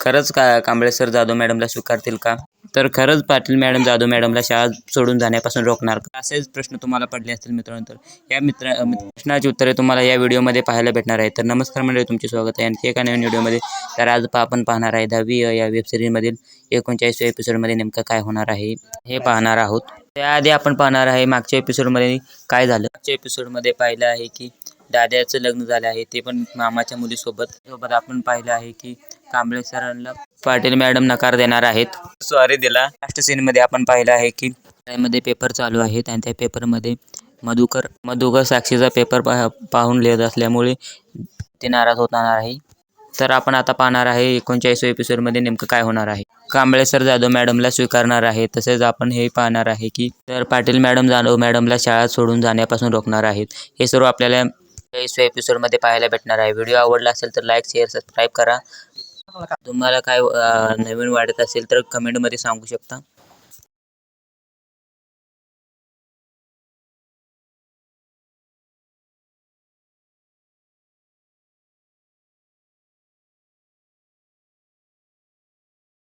खरंच का कांबळे सर जाधव मॅडमला स्वीकारतील का? तर खरंच पाटील मॅडम जाधव मॅडमला शाळा सोडून जाण्यापासून रोखणार का? असेच प्रश्न तुम्हाला पडले असतील मित्रांनो तर या मित्र प्रश्नाची उत्तरे तुम्हाला या व्हिडिओमध्ये पाहायला भेटणार आहे तर नमस्कार मंडळी तुमचे स्वागत आहे. आणखी एका नवीन व्हिडिओमध्ये तर आज आपण पाहणार आहे दहावी या वेबसिरीजमधील एकोणचाळीसव्या एपिसोडमध्ये नेमकं काय होणार आहे हे पाहणार आहोत. त्याआधी आपण पाहणार आहे मागच्या एपिसोडमध्ये काय झालं? मागच्या एपिसोडमध्ये पाहिलं आहे की दाद्याचं लग्न झालं आहे ते पण मामाच्या मुलीसोबत. सोबत आपण पाहिलं आहे की कांबळे सरांना पाटील मॅडम नकार देणार आहेत. सॉरी दिला. लास्ट सीन मध्ये आपण पाहिलं आहे की त्यामध्ये पेपर चालू आहेत आणि त्या पेपरमध्ये मधुकर मधुकर साक्षीचा पेपर पाह पाहून लिहित असल्यामुळे ते नाराज होणार आहे. तर आपण आता पाहणार आहे एकोणचाळीस एपिसोडमध्ये नेमकं काय होणार आहे. कांबळे सर जाधव मॅडमला स्वीकारणार आहे तसेच आपण हे पाहणार आहे की तर पाटील मॅडम जाधव मॅडमला शाळा सोडून जाण्यापासून रोखणार आहेत. हे सर्व आपल्याला एपिसोड एपिसोडमध्ये पाहायला भेटणार आहे. व्हिडिओ आवडला असेल तर लाईक शेअर सबस्क्राईब करा. तुम्हाला काय नवीन वाटत असेल तर कमेंटमध्ये सांगू शकता.